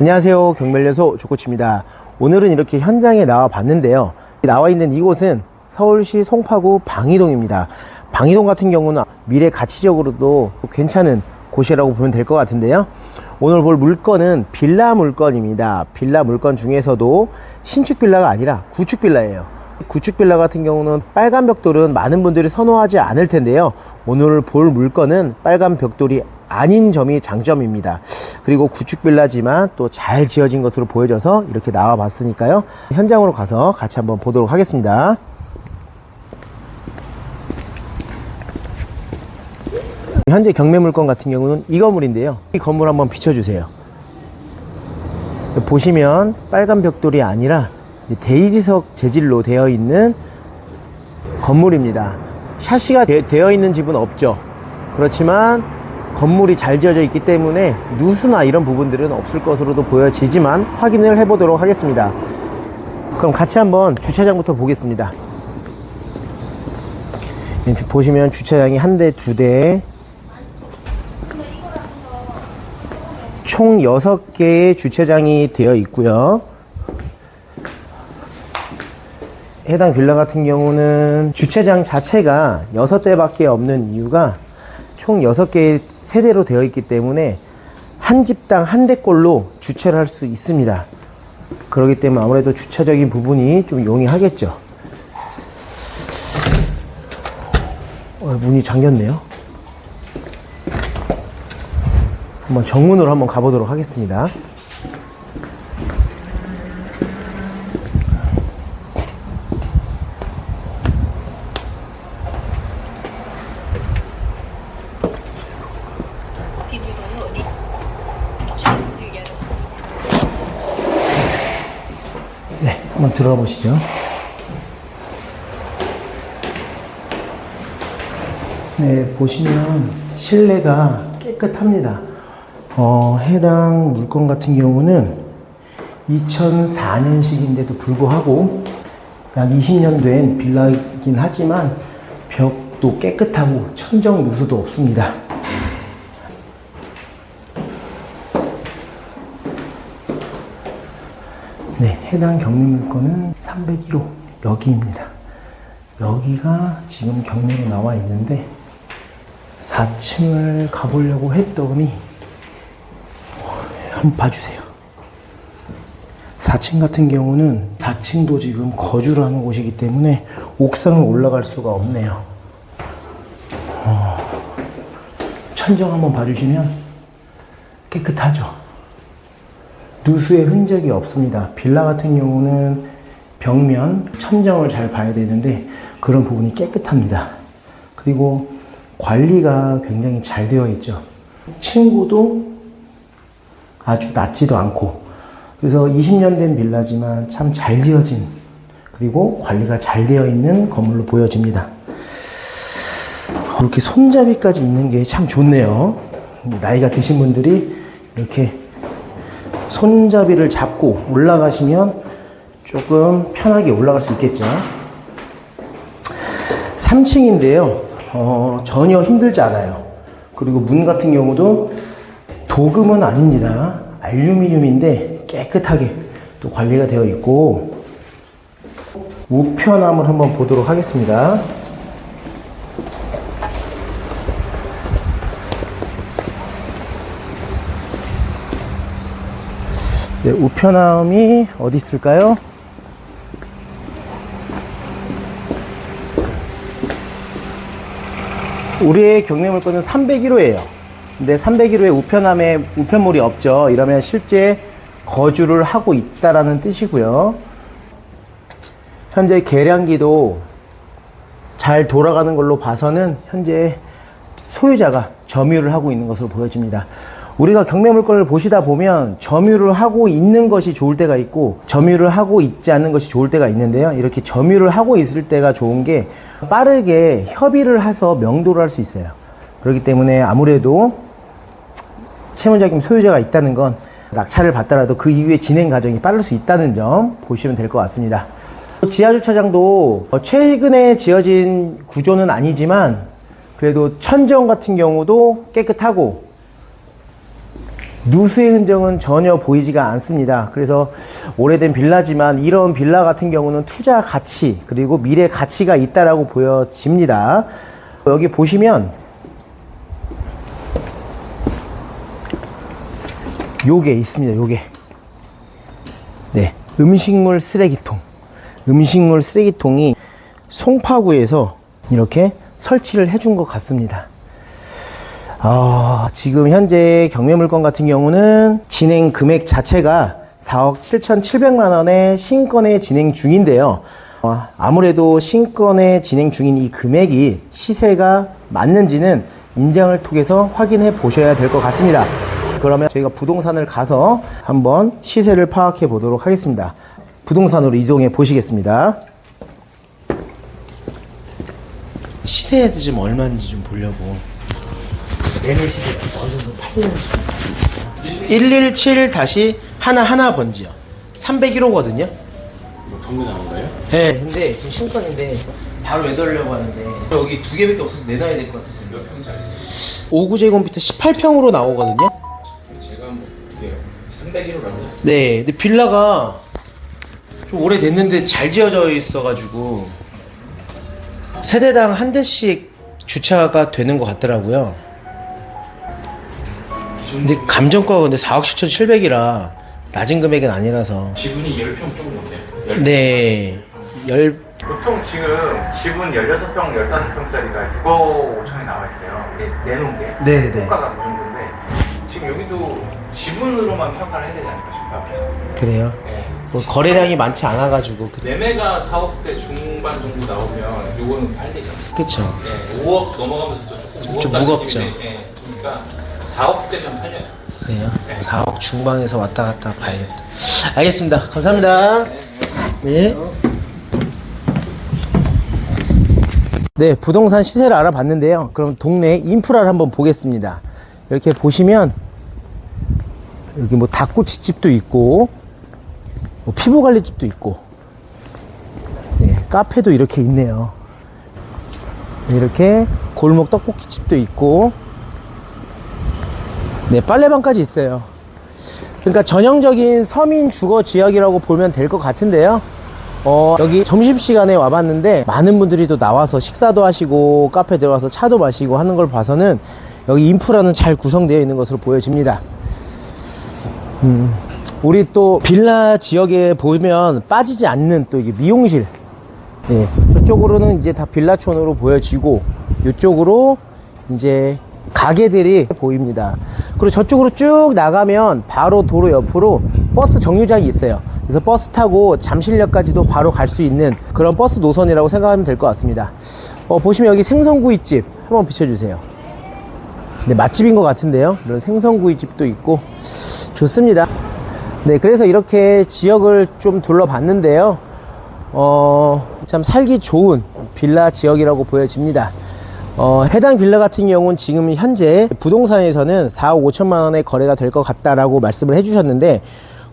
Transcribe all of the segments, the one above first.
안녕하세요. 경멜려소 조코치입니다. 오늘은 이렇게 현장에 나와 봤는데요. 나와 있는 이곳은 서울시 송파구 방이동입니다. 방이동 같은 경우는 미래 가치적으로도 괜찮은 곳이라고 보면 될 것 같은데요. 오늘 볼 물건은 빌라 물건입니다. 빌라 물건 중에서도 신축 빌라가 아니라 구축 빌라예요. 구축 빌라 같은 경우는 빨간 벽돌은 많은 분들이 선호하지 않을 텐데요. 오늘 볼 물건은 빨간 벽돌이 아닌 점이 장점입니다. 그리고 구축 빌라지만 또 잘 지어진 것으로 보여져서 이렇게 나와 봤으니까요. 현장으로 가서 같이 한번 보도록 하겠습니다. 현재 경매 물건 같은 경우는 이 건물인데요. 이 건물 한번 비춰주세요. 보시면 빨간 벽돌이 아니라 데이지석 재질로 되어 있는 건물입니다. 샤시가 되, 되어 있는 집은 없죠. 그렇지만 건물이 잘 지어져 있기 때문에 누수나 이런 부분들은 없을 것으로도 보여지지만 확인을 해보도록 하겠습니다. 그럼 같이 한번 주차장부터 보겠습니다. 이렇게 보시면 주차장이 한 대, 두 대, 총 6개의 주차장이 되어 있고요. 해당 빌라 같은 경우는 주차장 자체가 6대밖에 없는 이유가 총 6개의 세대로 되어 있기 때문에 한 집당 한 대꼴로 주차를 할 수 있습니다. 그렇기 때문에 아무래도 주차적인 부분이 좀 용이하겠죠. 어, 문이 잠겼네요. 한번 정문으로 한번 가보도록 하겠습니다. 네, 한번 들어가 보시죠. 네, 보시면 실내가 깨끗합니다. 어, 해당 물건 같은 경우는 2004년식인데도 불구하고 약 20년 된 빌라이긴 하지만 벽도 깨끗하고 천정 누수도 없습니다. 네, 해당 경매 물건은 301호 여기입니다. 여기가 지금 경매로 나와 있는데 4층을 가보려고 했더니 한번 봐주세요. 4층 같은 경우는 4층도 지금 거주를 하는 곳이기 때문에 옥상을 올라갈 수가 없네요. 어, 천정 한번 봐주시면 깨끗하죠. 누수의 흔적이 없습니다. 빌라 같은 경우는 벽면, 천정을 잘 봐야 되는데 그런 부분이 깨끗합니다. 그리고 관리가 굉장히 잘 되어 있죠. 층고도 아주 낮지도 않고 그래서 20년 된 빌라지만 참 잘 지어진 그리고 관리가 잘 되어 있는 건물로 보여집니다. 그렇게 손잡이까지 있는 게 참 좋네요. 나이가 드신 분들이 이렇게 손잡이를 잡고 올라가시면 조금 편하게 올라갈 수 있겠죠. 3층인데요. 어, 전혀 힘들지 않아요. 그리고 문 같은 경우도 도금은 아닙니다. 알루미늄인데 깨끗하게 또 관리가 되어 있고 우편함을 한번 보도록 하겠습니다. 네, 우편함이 어디 있을까요? 우리의 경매 물건은 301호예요. 근데 301호에 우편함에 우편물이 없죠. 이러면 실제 거주를 하고 있다라는 뜻이고요. 현재 계량기도 잘 돌아가는 걸로 봐서는 현재 소유자가 점유를 하고 있는 것으로 보여집니다. 우리가 경매 물건을 보시다 보면 점유를 하고 있는 것이 좋을 때가 있고 점유를 하고 있지 않는 것이 좋을 때가 있는데요. 이렇게 점유를 하고 있을 때가 좋은 게 빠르게 협의를 해서 명도를 할 수 있어요. 그렇기 때문에 아무래도 채무자금 소유자가 있다는 건 낙찰을 받더라도 그 이후에 진행 과정이 빠를 수 있다는 점 보시면 될 것 같습니다. 지하 주차장도 최근에 지어진 구조는 아니지만 그래도 천정 같은 경우도 깨끗하고 누수의 흔적은 전혀 보이지가 않습니다. 그래서 오래된 빌라지만 이런 빌라 같은 경우는 투자 가치 그리고 미래 가치가 있다라고 보여집니다. 여기 보시면 요게 있습니다. 요게 네 음식물 쓰레기통 음식물 쓰레기통이 송파구에서 이렇게 설치를 해준 것 같습니다. 아, 지금 현재 경매물건 같은 경우는 진행 금액 자체가 4억 7,700만 원의 신건에 진행 중인데요. 어, 아무래도 신건에 진행 중인 이 금액이 시세가 맞는지는 인장을 통해서 확인해 보셔야 될 것 같습니다. 그러면 저희가 부동산을 가서 한번 시세를 파악해 보도록 하겠습니다. 부동산으로 이동해 보시겠습니다. 시세에 좀 얼마인지 좀 보려고. 매매 시세가 어느 정도 팔리는 117 다시 하나 하나 번지요. 301호거든요. 뭐 경매 나온 거예요? 네, 근데 지금 신건인데 바로 내돌려고 하는데 여기 두 개밖에 없어서 내놔야 될 것 같아서 몇 평짜리? 5구제곱미터 18평으로 나오거든요. 제가 뭐 이게 301호라고요? 네, 근데 빌라가 좀 오래됐는데 잘 지어져 있어가지고 세대당 한 대씩 주차가 되는 것 같더라고요. 근데 감정가가 근데 4억 7,700이라 낮은 금액은 아니라서 지분이 10평 조금 못해요. 네, 열 보통 지금 집은 16평, 15평짜리가 6억 5천에 나와 있어요. 내- 내놓은 게. 네네. 호가가 그 정도인데, 지금 여기도 지분으로만 평가를 해야 되지 않을까 싶어요. 그래서. 그래요. 네. 뭐 거래량이 많지 않아 가지고 그- 매매가 4억대 중반 정도 나오면 요거는 팔리죠. 그쵸. 네, 5억 넘어가면서 또 조금 좀 무겁죠. 네, 그러니까 4억대면 팔려요. 그래요. 4억 중반에서 왔다 갔다 봐야겠다. 알겠습니다. 감사합니다. 네. 네, 부동산 시세를 알아봤는데요. 그럼 동네 인프라를 한번 보겠습니다. 이렇게 보시면 여기 뭐 닭꼬치 집도 있고 뭐 피부 관리 집도 있고 네, 카페도 이렇게 있네요. 이렇게 골목 떡볶이 집도 있고 네, 빨래방까지 있어요. 그러니까 전형적인 서민 주거 지역이라고 보면 될 것 같은데요. 어, 여기 점심시간에 와봤는데 많은 분들이 또 나와서 식사도 하시고 카페 들어가서 차도 마시고 하는 걸 봐서는 여기 인프라는 잘 구성되어 있는 것으로 보여집니다. 음, 우리 또 빌라 지역에 보면 빠지지 않는 또 이게 미용실. 네, 저쪽으로는 이제 다 빌라촌으로 보여지고 이쪽으로 이제 가게들이 보입니다. 그리고 저쪽으로 쭉 나가면 바로 도로 옆으로 버스 정류장이 있어요. 그래서 버스 타고 잠실역까지도 바로 갈 수 있는 그런 버스 노선이라고 생각하면 될 것 같습니다. 어, 보시면 여기 생선구이집 한번 비춰주세요. 네, 맛집인 것 같은데요. 이런 생선구이집도 있고 좋습니다. 네, 그래서 이렇게 지역을 좀 둘러봤는데요. 어, 참 살기 좋은 빌라 지역이라고 보여집니다. 어, 해당 빌라 같은 경우는 지금 현재 부동산에서는 4억 5천만 원의 거래가 될 것 같다라고 말씀을 해주셨는데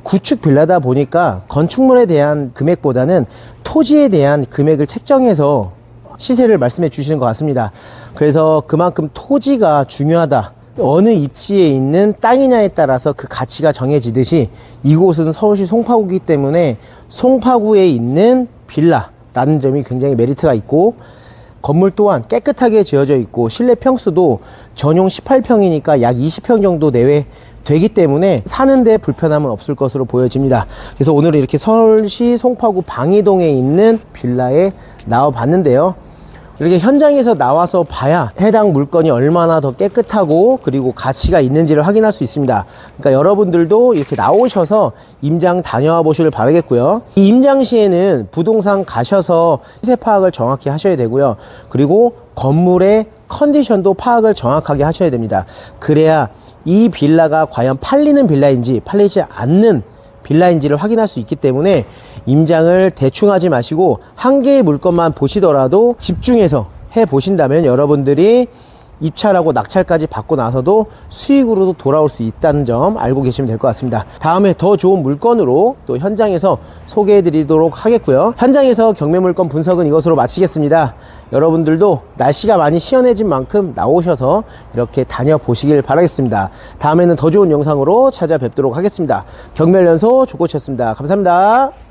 구축 빌라다 보니까 건축물에 대한 금액보다는 토지에 대한 금액을 책정해서 시세를 말씀해 주시는 것 같습니다. 그래서 그만큼 토지가 중요하다. 어느 입지에 있는 땅이냐에 따라서 그 가치가 정해지듯이 이곳은 서울시 송파구이기 때문에 송파구에 있는 빌라라는 점이 굉장히 메리트가 있고 건물 또한 깨끗하게 지어져 있고 실내 평수도 전용 18평이니까 약 20평 정도 내외 되기 때문에 사는데 불편함은 없을 것으로 보여집니다. 그래서 오늘은 이렇게 서울시 송파구 방이동에 있는 빌라에 나와 봤는데요. 이렇게 현장에서 나와서 봐야 해당 물건이 얼마나 더 깨끗하고 그리고 가치가 있는지를 확인할 수 있습니다. 그러니까 여러분들도 이렇게 나오셔서 임장 다녀와 보시길 바라겠고요. 이 임장 시에는 부동산 가셔서 시세 파악을 정확히 하셔야 되고요. 그리고 건물의 컨디션도 파악을 정확하게 하셔야 됩니다. 그래야 이 빌라가 과연 팔리는 빌라인지 팔리지 않는 빌라인지를 확인할 수 있기 때문에 임장을 대충 하지 마시고 한 개의 물건만 보시더라도 집중해서 해 보신다면 여러분들이 입찰하고 낙찰까지 받고 나서도 수익으로도 돌아올 수 있다는 점 알고 계시면 될 것 같습니다. 다음에 더 좋은 물건으로 또 현장에서 소개해 드리도록 하겠고요. 현장에서 경매 물건 분석은 이것으로 마치겠습니다. 여러분들도 날씨가 많이 시원해진 만큼 나오셔서 이렇게 다녀보시길 바라겠습니다. 다음에는 더 좋은 영상으로 찾아뵙도록 하겠습니다. 경매연소 조코치였습니다. 감사합니다.